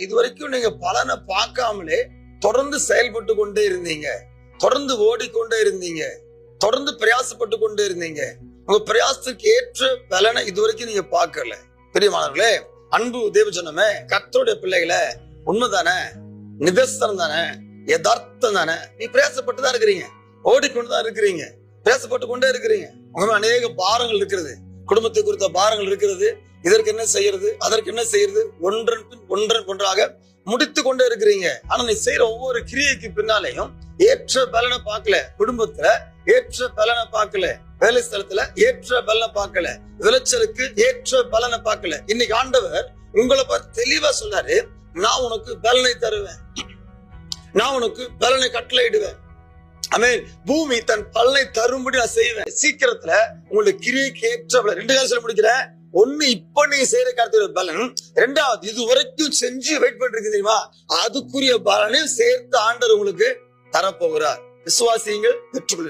இது வரைக்கும் நீங்க பலனை பார்க்காமலே தொடர்ந்து செயல்பட்டு கொண்டே இருந்தீங்க. தொடர்ந்து ஓடிக்கொண்டே இருந்தீங்க. தொடர்ந்து பிரயாசப்பட்டு கொண்டே இருந்தீங்க. உங்க பிரயாசத்துக்கு ஏற்ற பலனை இது வரைக்கும் நீங்க பார்க்கல. பெரியமானவர்களே அன்பு தேவஜனமே கத்தருடைய பிள்ளைகளை உண்மைதானே? நிதர்சனம் தானே? யதார்த்தம் தானே? நீ பிரயாசப்பட்டு தான் இருக்கிறீங்க. ஓடிக்கொண்டு தான் இருக்கிறீங்க. பிரயாசப்பட்டு கொண்டே இருக்கிறீங்க. உங்க அநேக பாரங்கள் இருக்கிறது. குடும்பத்தை குறித்த பாரங்கள் இருக்கிறது. இதற்கு என்ன செய்யறது? அதற்கு என்ன செய்யறது? ஒன்றன் ஒன்று ஒன்றன் ஒன்றாக முடித்து கொண்டே இருக்கிறீங்க. ஆனா நீ செய்யற ஒவ்வொரு கிரியைக்கு பின்னாலேயும் ஏற்ற பலனை பார்க்கல. குடும்பத்துல ஏற்ற பலனை பார்க்கல. வேலை ஸ்தலத்துல ஏற்ற பலனை பார்க்கல. விளைச்சலுக்கு ஏற்ற பலனை பார்க்கல. இன்னைக்கு ஆண்டவர் உங்களை பார்த்து தெளிவா சொன்னாரு நான் உனக்கு பலனை தருவேன். நான் உனக்கு பலனை கட்டளையிடுவேன். அமேன் பூமி தன் பலனை தரும்படி நான் செய்வேன். சீக்கிரத்துல உங்களுக்கு கிரியைக்கு ஏற்ற ரெண்டு காலம் முடிக்கிறேன்? ஒண்ணு இப்ப நீ செய்யற காரியத்தோட பலன். ரெண்டாவது இது வரைக்கும் செஞ்சு வெயிட் பண்றீங்க தெரியுமா? அதுக்குரிய பலனை சேர்த்து ஆண்டவர் உங்களுக்கு தரப்போகிறார். விசுவாசியங்கள் பெற்றுக்கொள்வீர்கள்